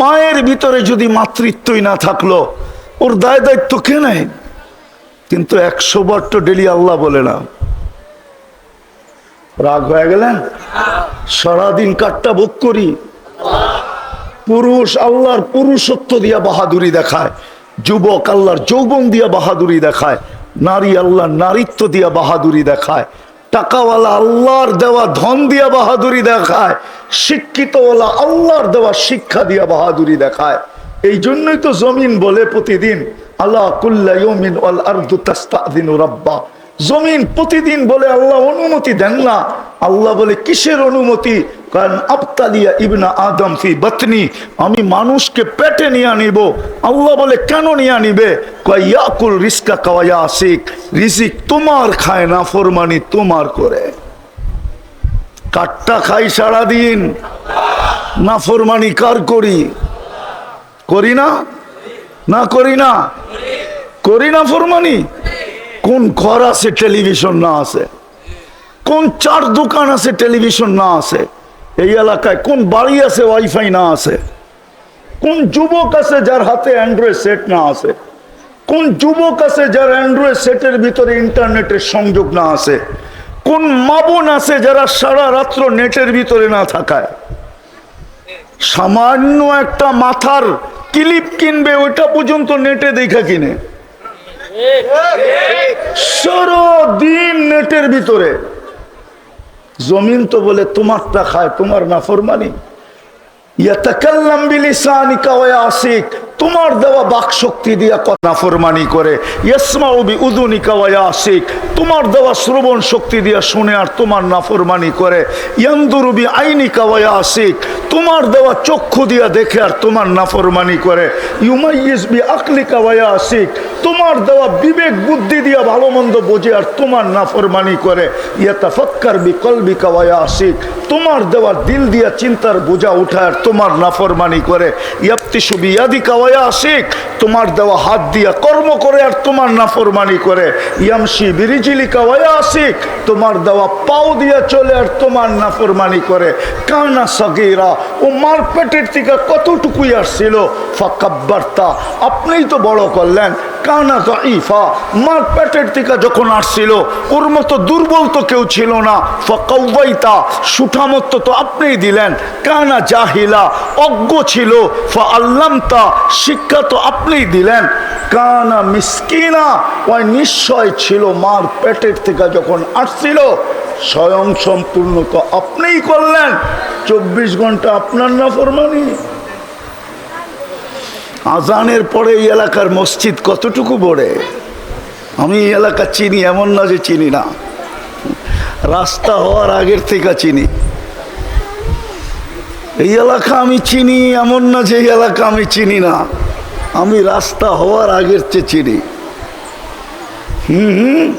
মায়ের ভিতরে যদি মাতৃত্বই না থাকল, ওর দায় দায়িত্ব কে নেয়? কিন্তু একশো বার তো ডেলি আল্লাহ বলে না। রাগ হয়ে গেলেন সারাদিন কাঠটা ভোগ করি। পুরুষ আল্লাহর পুরুষত্ব দিয়া বাহাদুরি দেখায়, যুবক আল্লাহর যৌবন দিয়া বাহাদুরি দেখায়, নারী আল্লাহর নারীত্ব দিয়া বাহাদুরি দেখায়। টাকাওয়ালা আল্লাহর দেওয়া ধন দিয়া বাহাদুরি দেখায়, শিক্ষিতওয়ালা আল্লাহর দেওয়া শিক্ষা দিয়া বাহাদুরি দেখায়। এই জন্যই তো জমিন বলে প্রতিদিন আল্লাহ কুল্লা ইউমিন ওয়াল আরদু তাস্তাদিনু রাব্বা। জমিন প্রতিদিন বলে আল্লাহ অনুমতি দেন না। আল্লাহ বলে, কিসের অনুমতি? কারণ আবতালিয়া ইবনা আদম ফি বতনি, আমি মানুষকে পেটে নিয়ে নিব আল্লাহ বলে, কেন নিয়ে নিবে কয়, ইয়াকুল রিস্কা কাওয়া আসিক রিজিক তোমার খায় না, ফরমানি তোমার করে। কাটটা খাই সারাদিন, না ফরমানি কার করি? করি না? না করি না? করি না ফরমানি? কোন ঘর আছে, টেলিভিশন না আছে? কোন চার দোকান আছে, টেলিভিশন না আছে? এই এলাকায় কোন বাড়ি আছে ওয়াইফাই না আছে? কোন যুবক আছে যার হাতে অ্যান্ড্রয়েড সেট না আছে? কোন যুবক আছে যার অ্যান্ড্রয়েড সেটের ভিতরে ইন্টারনেটের সংযোগ না আছে? কোন মাবন আছে যারা সারা রাত্র নেটের ভিতরে না থাকায়? সামান্য একটা মাথার ক্লিপ কিনবে, ওইটা পর্যন্ত নেটে দেখা কিনে। সারাদিন নেটের ভিতরে। জমিন তো বলে তোমারটা খায় তোমার নাফরমানি। ইয়াতাকাল্লাম বিলিসানিকা ওয়া ইয়াসিক। তোমার দেওয়া বাক শক্তি দিয়া কথা ফরমানি করে, ইয়াসমাউ বিউদুনিকা ওয়া ইয়াসিক। তোমার দেওয়া শ্রবণ শক্তি দিয়া শুনে আর তোমার নাফরমানি করে ইয়ানদুরু বি আইনিকা ওয়া ইয়াসিক। তোমার দেওয়া চক্ষু দিয়া দেখে আর তোমার নাফরমানি করে, ইউমাইয়িজ বি আকলিকা ওয়া ইয়াসিক। তোমার দেওয়া বিবেক বুদ্ধি দিয়া ভালো মন্দ বোঝে আর তোমার নাফরমানি করে, ইয়াতাফাক্কার বি কলবিকা ওয়া ইয়াসিক। তোমার দেওয়া দিল দিয়া চিন্তার বোঝা উঠায় আর তোমার নাফরমানি করে ইয়াপ্তিসু বিয়াদিকা ওয়া ইয়াসিক তোমার দেওয়া হাত দিয়া কর্ম করে আর তোমার নাফরমানি করে। ইয়ামশি বিরিজিলিকা ওয়া আশিক তোমার দেওয়া পাও দিয়া চলে আর তোমার নাফরমানি করে। কানা সগিরা, ও মার পেটের থেকে কতটুকুই আসছিল? ফাকাব্বার্তা, আপনিই তো বড় করলেন। কানা ইফা মার থেকে যখন আসছিল, ওর মতো দুর্বল তো কেউ ছিল না। তো আপনিই দিলেন। কানা জাহিলা, অজ্ঞ ছিল। ফা আল্লামতা শিক্ষা তো আপনিই দিলেন। কানা মিসকিনা, ওই নিশ্চয় ছিল, মার পেটের থেকে যখন আসছিল, স্বয়ং সম্পূর্ণ তো আপনিই করলেন। চব্বিশ ঘণ্টা আপনার না ফরমানি আজানের পরে এই এলাকার মসজিদ কতটুকু বড়ে? আমি এই এলাকা চিনি, এমন না যে চিনি না। রাস্তা হওয়ার আগের থেকে চিনি। এই এলাকা আমি চিনি, এমন না যে এই এলাকা আমি চিনি না। আমি রাস্তা হওয়ার আগের চেয়ে চিনি। হুম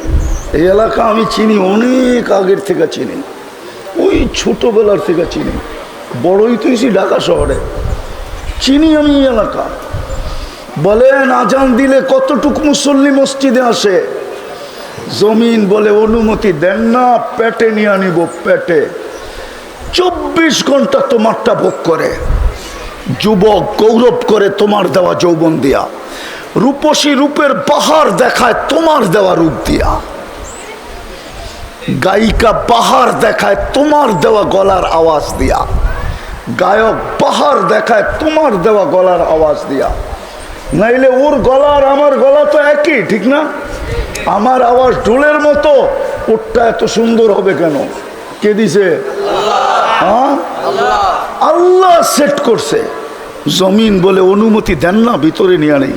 এই এলাকা আমি চিনি, অনেক আগের থেকে চিনি। ওই ছোটবেলার থেকে চিনি। বড়ই তো ঢাকা শহরে। চিনি আমি এই এলাকা। বলেন আজান দিলে কতটুকু মুসল্লি মসজিদে আসে? জমিন বলে, অনুমতি দেন না, পেটে নিয়ে আনিব, পেটে। চব্বিশ ঘণ্টা তোমারটা ভোগ করে। যুবক গৌরব করে তোমার দেওয়া যৌবন দিয়া। রূপসী রূপের বাহার দেখায় তোমার দেওয়া রূপ দিয়া। গায়িকা বাহার দেখায় তোমার দেওয়া গলার আওয়াজ দিয়া। গায়ক বাহার দেখায় তোমার দেওয়া গলার আওয়াজ দিয়া। নাইলে ওর গলা আর আমার গলা তো একই, ঠিক না? আমার আওয়াজ ঢোলের মতো, ওরটা এত সুন্দর হবে কেন? কে দিছে? হ্যাঁ? আল্লাহ সেট করছে। জমিন বলে অনুমতি দেন না, ভিতরে নিয়ে নেই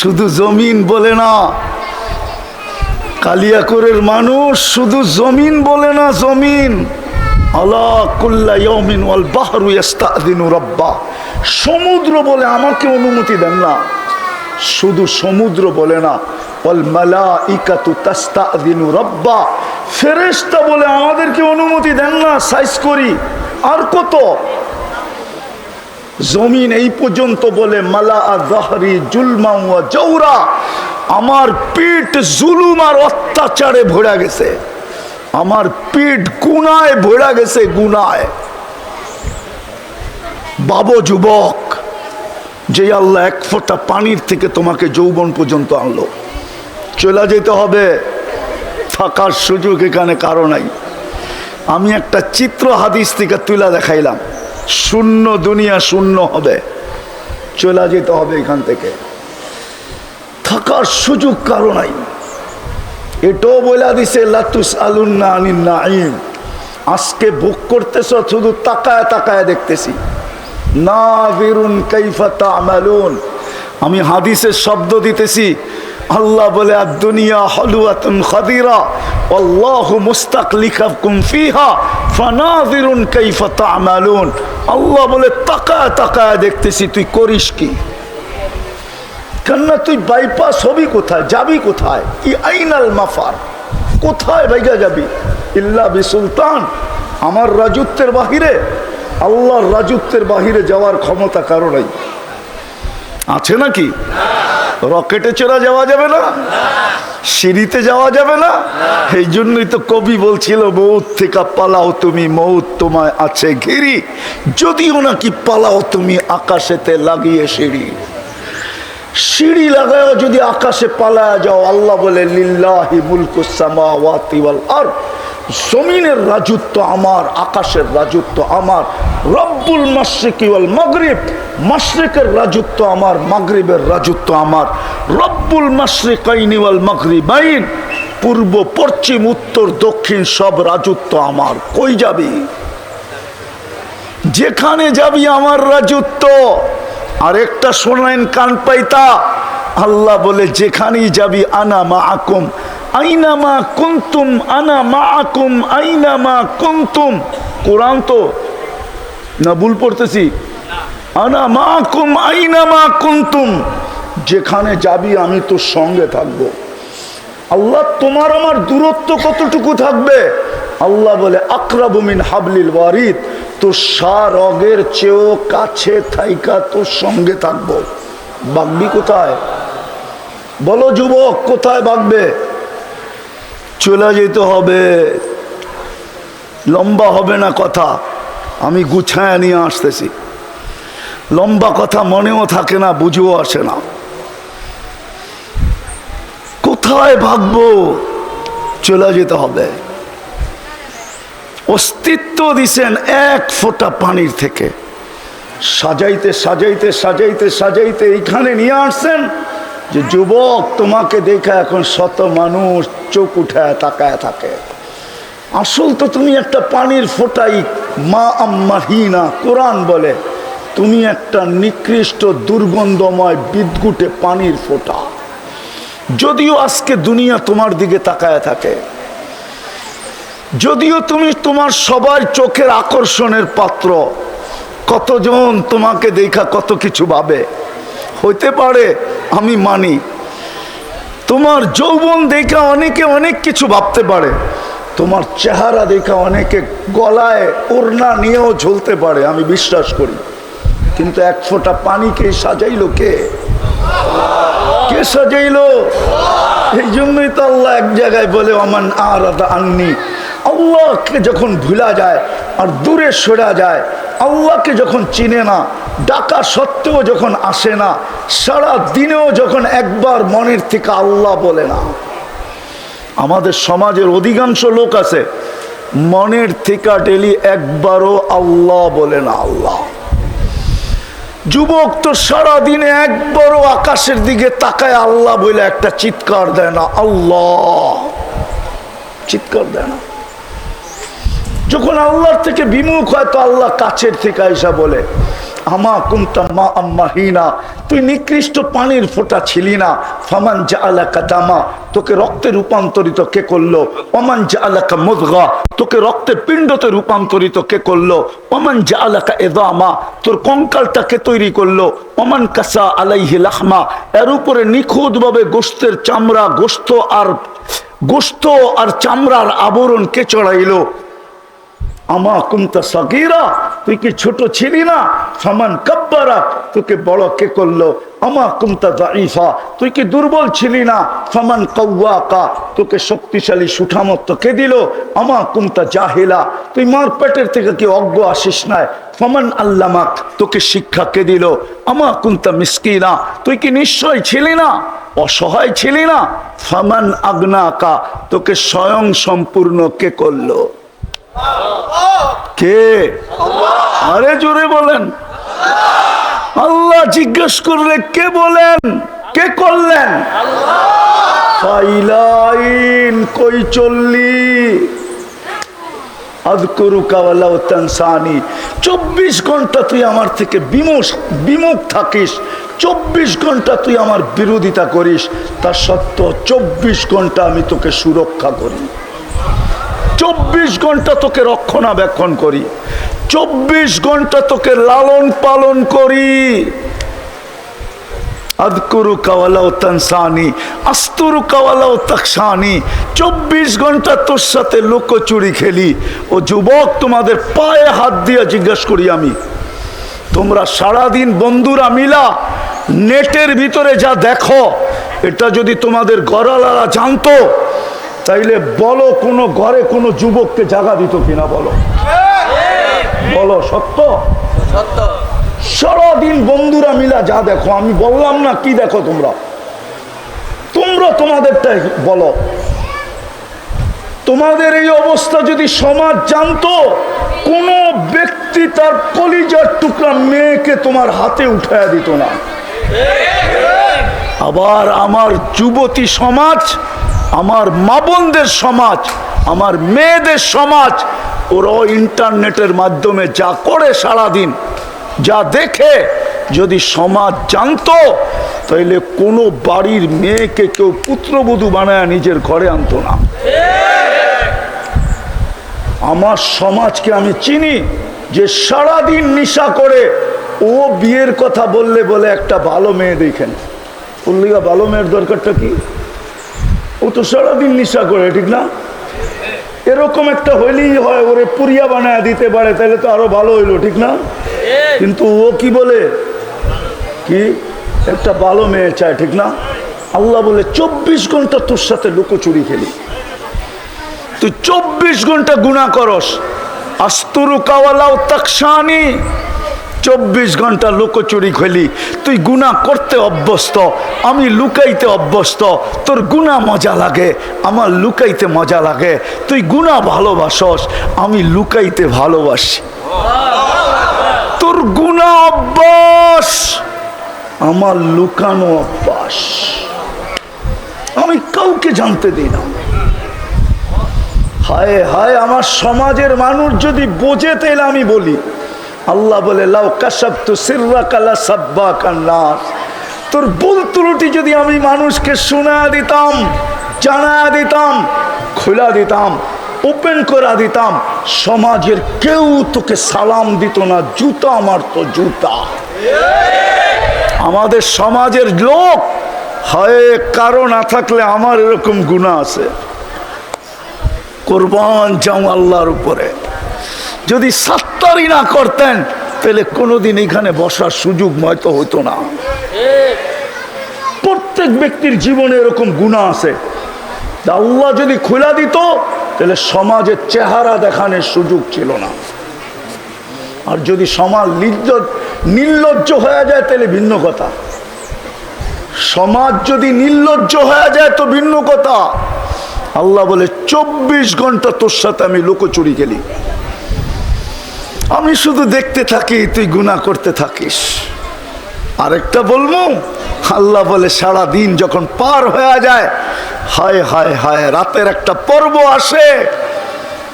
শুধু জমিন বলে না, কালিয়াকরের মানুষ শুধু জমিন বলে না, জমিন। সমুদ্র বলে আমাকে অনুমতি দেন না। শুধু সমুদ্র বলে না রাব্বা। ফেরেশতা বলে আমাদেরকে অনুমতি দেন না, সাইজ করি। আর কত? জমিন এই পর্যন্ত বলে মালা জাহরি জুলমা জৌরা আমার পিঠ জুলুম আর অত্যাচারে ভরা গেছে। আমার পিঠ গুনায়, ভরা গেছে গুনায়। বাবো, যুবক যে আল্লাহ এক ফোঁটা পানির থেকে তোমাকে যৌবন পর্যন্ত আনলো। চলে যেতে হবে থাকার সুযোগ এখানে কারও নাই। আমি একটা চিত্র হাদিস থেকে তুলে দেখাইলাম। শূন্য দুনিয়া শূন্য হবে। চলে যেতে হবে এখান থেকে। থাকার সুযোগ কারও নাই। এটাও বলে দিছে লাতুস আলুন্না আনিন নাইম আজকে বুক করতেছ, শুধু তাকায় তাকায় দেখতেছি। না বিরুন কাইফা তামালুন। আমি হাদিসের শব্দ দিতেছি, আল্লাহ বলে আর দুনিয়া হলুয়াতুন খাদিরা আল্লাহ মুস্তাক লিখাকুম ফিহা, ফানাযিরুন কাইফা তামালুন। আল্লাহ বলে, তাকায় তাকায় দেখতেছি, তুই করিস কি? কেননা তুই বাইপাস হবি কোথায়? যাবি কোথায়? ই আইনাল মাফার। কোথায় বাইগা যাবি? ইল্লা বি সুলতান। আমার রাজত্বের বাহিরে, আল্লাহর রাজত্বের বাহিরে যাওয়ার ক্ষমতা কারও নাই। আছে নাকি? রকেটে চড়া যাওয়া যাবে না? সিঁড়িতে যাওয়া যাবে না? এই জন্যই তো কবি বলছিল, মৌত থেকে পালাও তুমি, মৌত তোমায় আছে ঘিরি। যদিও নাকি পালাও তুমি আকাশেতে লাগিয়ে সিঁড়ি। সিঁড়ি লাগায় যদি আকাশে পালায় যাও, আল্লাহ বলে আরদ। জমিনের রাজত্ব আমার, আকাশের রাজত্ব আমার, রব্বুল মাশরিকি ওয়াল মাগরিব, মাশরিকের রাজত্ব আমার, মাগরিবের রাজত্ব আমার, রব্বুল মাশরিকাইনি ওয়াল মাগরিবাইন, পূর্ব, পশ্চিম, উত্তর, দক্ষিণ সব রাজত্ব আমার। কই যাবি? যেখানে যাবি আমার রাজত্ব। আরেকটা শোনেন কান পাইতা। আল্লাহ বলে, যেখানেই যাবি, আনা মা আকুম আইনামা কুন্তুম? আনা মা আকুম আইনামা কুন্তুম? কোরআন তো, না ভুল পড়তেছি? আনা মা আকুম আইনামা কুন্তুম? যেখানে যাবি, আমি তোর সঙ্গে থাকব। আল্লাহ, তোমার আমার দূরত্ব কতটুকু থাকবে? আল্লাহ বলে আক্রাবুমিন হাবলিল ওয়ারিদ, তোর সার অগের চেয়েও কাছে থাইকা তোর সঙ্গে থাকব। বাগবি কোথায়? বলো যুবক, কোথায় বাগবে? চলে যেতে হবে। লম্বা হবে না কথা, আমি গুছায় নিয়ে আসতেছি। লম্বা কথা মনেও থাকে না, বুঝেও আসে না। কোথায় ভাগবো? চলে যেতে হবে। অস্তিত্ব দিছেন এক ফোঁটা পানির থেকে। সাজাইতে সাজাইতে সাজাইতে সাজাইতে এইখানে নিয়ে আসছেন যে যুবক তোমাকে দেখা এখন শত মানুষ চোখ উঠায় তাকায় থাকে। আসল তো তুমি একটা পানির ফোঁটাই মা আম্মাহিনা কোরআন বলে। তুমি একটা নিকৃষ্ট, দুর্গন্ধময় বিদ্যুটে পানির ফোঁটা। যদিও আজকে দুনিয়া তোমার দিকে তাকায় থাকে যদিও তুমি তোমার সবার চোখের আকর্ষণের পাত্র, কতজন তোমাকে দেখা কত কিছু ভাবে? হইতে পারে আমি মানি, তোমার যৌবন দেখা অনেকে অনেক কিছু ভাবতে পারে, তোমার চেহারা দেখা অনেকে গলায় ওড়না নিয়েও ঝুলতে পারে, আমি বিশ্বাস করি। কিন্তু এক ফোঁটা পানিকে সাজাইলো কে? কে সাজাইলো? এই জন্যই তো আল্লাহ এক জায়গায় বলে অমান আর আননি। আল্লাহকে যখন ভুলা যায় আর দূরে সরা যায়, আল্লাহকে যখন চিনে না, ডাকা সত্ত্বেও যখন আসে না, সারা দিনেও যখন একবার মনের থেকে আল্লাহ বলে না। আমাদের সমাজের অধিকাংশ লোক আছে, মনের থেকে ডেলি একবারও আল্লাহ বলে না আল্লাহ। যুবক তো সারাদিনে একবারও আকাশের দিকে তাকায় আল্লাহ বলে একটা চিৎকার দেয় না, আল্লাহ। চিৎকার দেয় না। যখন আল্লাহর থেকে বিমুখ হয়, তো আল্লাহ কাছের থেকে আইসা বলে, আমা কুমতা মা আম্মাহিনা তুই নিকৃষ্ট পানির ফোঁটা ছিলি না। ফামান জা আলাকা দামা, তোকে রক্তে রূপান্তরিত কে করল? অমান জা আলাকা মুদগা, তোকে রক্তের পিণ্ডতে রূপান্তরিত কে করল? অমান জা আলাকা এদামা, তোর কঙ্কালটাকে তৈরি করল? অমান কাসা আলাইহি লাহমা, এর উপরে নিখুঁতভাবে গোস্তের চামড়া গোস্ত আর গোস্ত আর চামড়ার আবরণ কে চড়াইলো? আমা কুমতা সগিরা, তুই কি ছোট ছিলি না? সমান কব্বারা, তোকে বড় কে করল? আমা কুমতা দাইফা তুই কি দুর্বল ছিলি না? সমান কৌয়াকা তোকে শক্তিশালী সুঠামত্ব কে দিল? আমা কুমতা জাহিলা, তুই মার পেটের থেকে কি অজ্ঞ আসিস নাই? ফমান আল্লামাক, তোকে শিক্ষা কে দিল? আমা কুন্তা মিসকিনা, তুই কি নিশ্চয় ছিলি না? অসহায় ছিলি না? ফামান আগ্নাকা, তোকে স্বয়ং সম্পূর্ণ কে করল? কে? আরে জোরে বলেন। আল্লাহ জিজ্ঞেস করলে কে বলেন? কে করলেন? ফাইলাইন কই চব্বিশ ঘণ্টা তুই আমার থেকে বিমুখ থাকিস। চব্বিশ ঘণ্টা তুই আমার বিরোধিতা করিস। তা সত্ত্বেও চব্বিশ ঘণ্টা আমি তোকে সুরক্ষা করি। চব্বিশ ঘণ্টা তোকে রক্ষণাবেক্ষণ করি। চব্বিশ ঘণ্টা তোকে লালন পালন করি। চব্বিশ ঘণ্টা তোর সাথে লুকোচুরি খেলি। ও যুবক, তোমাদের পায়ে হাত দিয়ে জিজ্ঞেস করি আমি। তোমরা সারাদিন বন্ধুরা মিলা নেটের ভিতরে যা দেখো, এটা যদি তোমাদের গড়ালারা জানতো তাইলে বলো কোনো ঘরে কোনো যুবককে জাগা দিত কিনা বলো। বলো সত্য? সারাদিন বন্ধুরা মিলা যা দেখো আমি বললাম না কি দেখো তোমরা? তোমরা তোমাদেরটাই বলো। তোমাদের এই অবস্থা যদি সমাজ জানতো কোন ব্যক্তি তার কলিজার টুকরা মেয়েকে তোমার হাতে উঠায় দিত না। আবার আমার যুবতী সমাজ আমার মা বোনদের সমাজ, আমার মেয়েদের সমাজ ওরা ইন্টারনেটের মাধ্যমে যা করে সারাদিন, যা দেখে, যদি সমাজ জানতো, তাইলে কোনো বাড়ির মেয়েকে কেউ পুত্রবধূ বানায় নিজের ঘরে আনতো না। আমার সমাজকে আমি চিনি, যে সারাদিন নিশা করে, ও বিয়ের কথা বললে বলে একটা ভালো মেয়ে দেখেন। উল্লিগা ভালো মেয়ের দরকারটা কি? ও তো সারাদিন নিশা করে, ঠিক না? এরকম একটা হইলেই হয়, ওরে পুরিয়া বানায় দিতে পারে, তাহলে তো আরও ভালো হইল, ঠিক না? কিন্তু ও কি বলে? কি? একটা ভালো মেয়ে চায়, ঠিক না? আল্লাহ বলে, চব্বিশ ঘণ্টা তোর সাথে লুকোচুরি খেলি। তুই চব্বিশ ঘণ্টা গুণা করস। আস্তরু কাওয়ালাও তাকসানি চব্বিশ ঘণ্টা লুকোচুরি খেলি। তুই গুণা করতে অভ্যস্ত, আমি লুকাইতে অভ্যস্ত, তোর গুণা মজা লাগে, আমার লুকাইতে মজা লাগে। তুই গুণা ভালোবাসস, আমি লুকাইতে ভালোবাসি। তোর গুণা অভ্যাস, আমার লুকানো অভ্যাস। আমি কাউকে জানতে দিই না। হায় হায়, আমার সমাজের মানুষ যদি বোঝে, তাহলে আমি বলি। আল্লাহ বলে, লাউ কাসাব তো সিররা কালা সাব্বা কান্নাস তোর ভুল ত্রুটি যদি আমি মানুষকে শোনা দিতাম, জানা দিতাম, খোলা দিতাম, ওপেন করা দিতাম, সমাজের কেউ তোকে সালাম দিত না, জুতা আমার তো জুতা। আমাদের সমাজের লোক, হয়, কারও না থাকলে আমার এরকম গুণা আছে। কোরবান যাও আল্লাহর উপরে। যদি সাত্তারি না করতেন, তাহলে কোনোদিন এখানে বসার সুযোগ হয়তো হতো না। প্রত্যেক ব্যক্তির জীবনে এরকম গুণা আছে। আল্লাহ যদি খোলা দিত, তাহলে সমাজের চেহারা দেখানোর সুযোগ ছিল না। আর যদি সমাজ নির্লজ্জ নির্লজ্জ হয়ে যায়, তাহলে ভিন্ন কথা। সমাজ যদি নির্লজ্জ হয়ে যায়, তো ভিন্ন কথা। আল্লাহ বলে, চব্বিশ ঘণ্টা তোর সাথে আমি লুকোচুরি গেলি আমি শুধু দেখতে থাকি, তুই গুণা করতে থাকিস। আরেকটা বলব, আল্লাহ বলে সারা দিন যখন পার হয়ে যায়, হায় হায় হায়, রাতের একটা পর্ব আসে।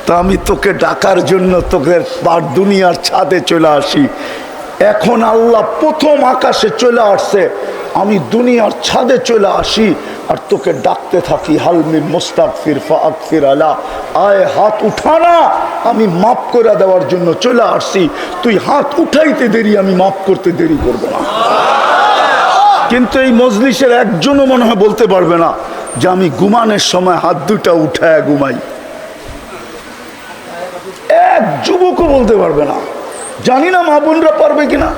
তা আমি তোকে ডাকার জন্য তোকে পার দুনিয়ার ছাদে চলে আসি। এখন আল্লাহ প্রথম আকাশে চলে আসছে আমি দুনিয়ার ছাদে চলে আসি আর তোকে ডাকতে থাকি হালমিন মোস্তাকফির ফাকফির আলা। আয় হাত উঠানা আমি মাফ করে দেওয়ার জন্য চলে আসছি তুই হাত উঠাইতে দেরি, আমি মাফ করতে দেরি করব না। কিন্তু এই মজলিসের একজনও মনে হয় বলতে পারবে না যে আমি ঘুমানোর সময় হাত দুটা উঠায় ঘুমাই। এক যুবকও বলতে পারবে না। জানি না মা বোনরা পারবে কিনা।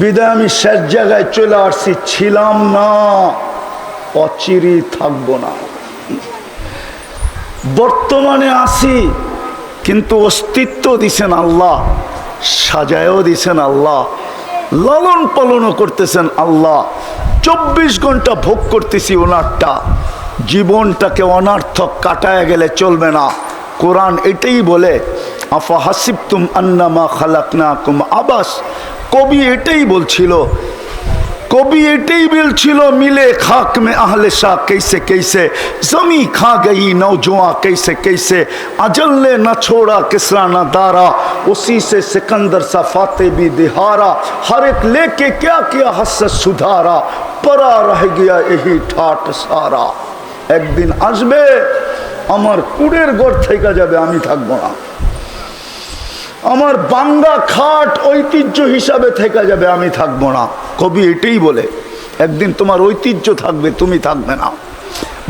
বিদায়, আমি শেষ জায়গায় চলে আসছি। ছিলাম না অচিরি থাকব না। বর্তমানে আসি কিন্তু অস্তিত্ব দিছেন আল্লাহ, সাজায়ও দিছেন আল্লাহ, লালন পালনও করতেছেন আল্লাহ। চব্বিশ ঘণ্টা ভোগ করতেছি ওনারটা, জীবনটাকে অনার্থক কাটায় গেলে চলবে না। কোরআন এটাই বলে আফা হাসিবতুম আন্নামা খালাকনা কুম আবাস কবি এটাই বলছিল कभी एटे ही बिल छिलो मिले खाक में अहले शाह कैसे कैसे जमी खा गई नौजवान कैसे कैसे अजल ने न छोड़ा किसरा न दारा उसी से सिकंदर सा फाते भी दिहारा हर एक लेके क्या किया हसत सुधारा परा रह गया यही ठाट सारा একদিন আসবে আমার কুড়ের গড় থেকে যাবে আমি থাকবো না আমার বাংলা খাট ঐতিহ্য হিসাবে থেকে যাবে, আমি থাকব না। কবি এটাই বলে, একদিন তোমার ঐতিহ্য থাকবে, তুমি থাকবে না।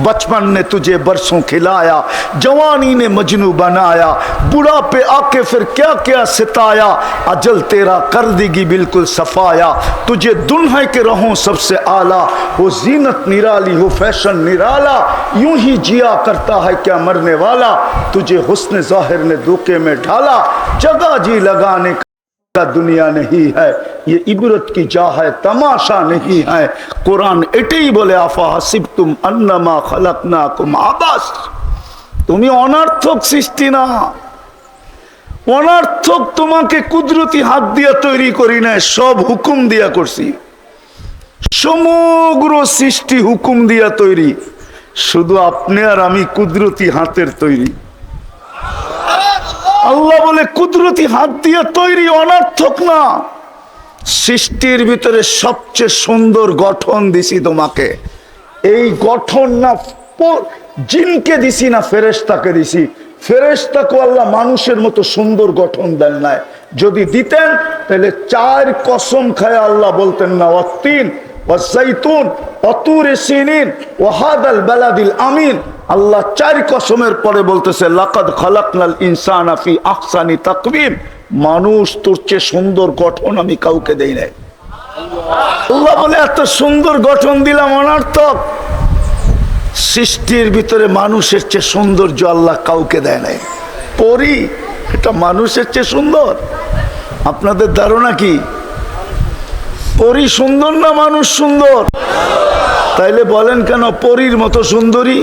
بچپن نے تجھے برسوں کھلایا، جوانی نے مجنو بنایا بڑا پہ آ کے پھر کیا کیا ستایا، اجل تیرا کر دے گی بالکل صفایا۔ تجھے دنہے کے رہوں سب سے اعلیٰ ہو زینت نرالی ہو فیشن نرالا۔ یوں ہی جیا کرتا ہے کیا مرنے والا۔ تجھے حسن ظاہر نے دھوکے میں ڈھالا، جگہ جی لگانے کا का दुनिया नहीं है ये इबरत की जा है तमाशा नहीं है कुरान এটাই বলে আফা হাসিব তুম আন্নামা খালাকনা কুম আবাস তুমি অনার্থক সৃষ্টি না অনার্থক তোমাকে কুদরতি হাত দিয়া তৈরি করি না সব হুকুম দিয়া করছি সমগ্র সৃষ্টি হুকুম দিয়া তৈরি শুধু আপনি আর আমি কুদরতি হাতের তৈরি আল্লাহ বলে, কুদরতি হাত দিয়ে তৈরি অনার্থক না। সৃষ্টির ভিতরে সবচেয়ে সুন্দর গঠন দিছি তোমাকে। এই গঠন না জিনকে দিছি না, ফেরেশতাকে দিছি। ফেরেশতাকে আল্লাহ মানুষের মতো সুন্দর গঠন দেন নাই। যদি দিতেন, তাহলে চার কসম খায় আল্লাহ বলতেন না অতিন ওয়াসাইতুন অতুর সিনিন ওয়াহাদাল বালাদিল আমিন। আল্লাহ চার কসমের পরে বলতেছে, লাকাদ খালাকনাল ইনসানা ফি আহসানি তাকবীম মানুষ তোর চেয়ে সুন্দর গঠন আমি কাউকে দেই নাই। আল্লাহ বলে, এত সুন্দর গঠন দিলাম অনার্থক। সৃষ্টির ভিতরে মানুষের চেয়ে সৌন্দর্য আল্লাহ কাউকে দেয় নাই। পরি, এটা মানুষের চেয়ে সুন্দর। আপনাদের ধারণা কি? পরি সুন্দর না মানুষ সুন্দর? তাইলে বলেন কেন পরীর মতো সুন্দরী?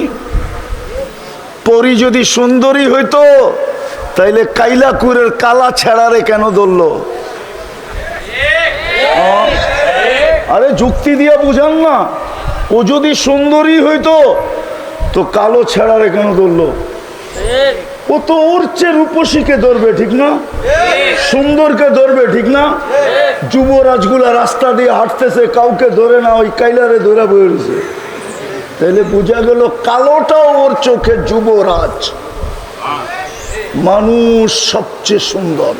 পরি যদি সুন্দরী হইতো, তাইলে কাইলাকুরের কালা ছেড়ারে কেন ধরলো? আরে যুক্তি দিয়া বুঝান না। ও যদি সুন্দরী হইতো, তো কালো ছেড়ারে কেন ধরলো? ও তো ওর চেয়ে রূপসীকে ধরবে, ঠিক না? সুন্দরকে ধরবে, ঠিক না? যুবরাজগুলা রাস্তা দিয়ে হাঁটতেছে, কাউকে ধরে না, ওই কাইলারে ধরে বইছে তাহলে বোঝা গেল কালোটাও ওর চোখে যুবরাজ। মানুষ সবচেয়ে সুন্দর।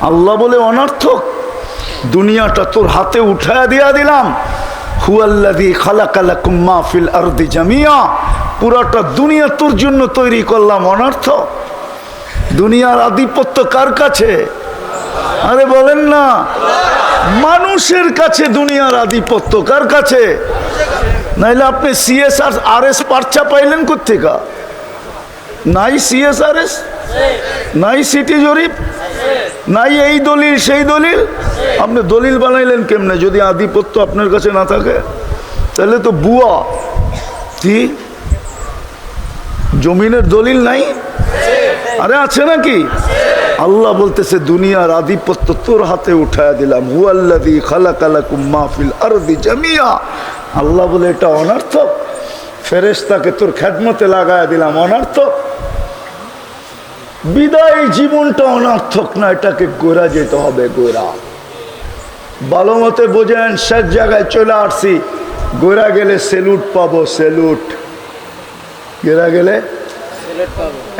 আল্লাহ বলে, অনার্থক, দুনিয়াটা তোর হাতে উঠায় দিয়া দিলাম। হুয়াল্লাদি খালাকালাকুম মাহফিল আরদি জামিয়া। পুরাটা দুনিয়া তোর জন্য তৈরি করলাম অনার্থ। দুনিয়ার আধিপত্য কার কাছে? আরে বলেন না। মানুষের কাছে দুনিয়ার আধিপত্য কার কাছে? নাইলে আপনি সিএসআর আর এস পার্চা পাইলেন কোথেকা নাই সিএসআর এস নাই সিটি জরিপ? নাই এই দলিল, সেই দলিল? আপনি দলিল বানাইলেন কেমনে? যদি আধিপত্য আপনার কাছে না থাকে, তাহলে তো বুয়া। কি? জমিনের দলিল নাই? আরে আছে নাকি? আল্লাহ বলতেছে, দুনিয়ার আধিপত্য তোর হাতে উঠায় দিলাম। হুয়াল্লাদি খালাকালাকুম মাহফিল আরদি জামিয়া। আল্লাহ বলে, এটা অনর্থক। ফেরেশতাকে তোর খেদমতে লাগায় দিলাম, অনার্থক। বিদায় জীবনটা অনার্থক না, এটাকে গোড়া যেতে হবে গোড়া ভালো মতে বোঝেন, শেষ জায়গায় চলে আসছি। গোড়া গেলে সেলুট পাবো, সেলুট। গেরা গেলে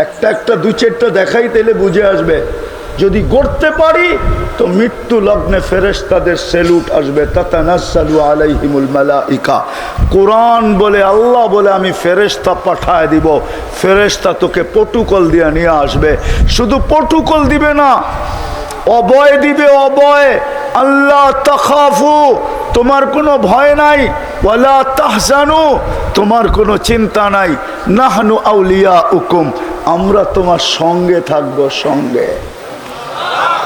একটা একটা দু চারটা দেখাই তাহলে বুঝে আসবে। যদি গড়তে পারি, তো মৃত্যু লগ্নে ফেরেশতাদের সেলুট আসবে। কোরআন বলে, আল্লাহ বলে, আমি ফেরেশতা পাঠায় দিব। ফেরেশতা তোকে পটুকল দিয়ে নিয়ে আসবে। শুধু পটুকল দিবে না অবয় দিবে অবয়। আল্লাহ তখাফু, তোমার কোনো ভয় নাই। ওয়ালা তাহজানু, তোমার কোনো চিন্তা নাই। নাহনু আউলিয়া উকুম আমরা তোমার সঙ্গে থাকব সঙ্গে।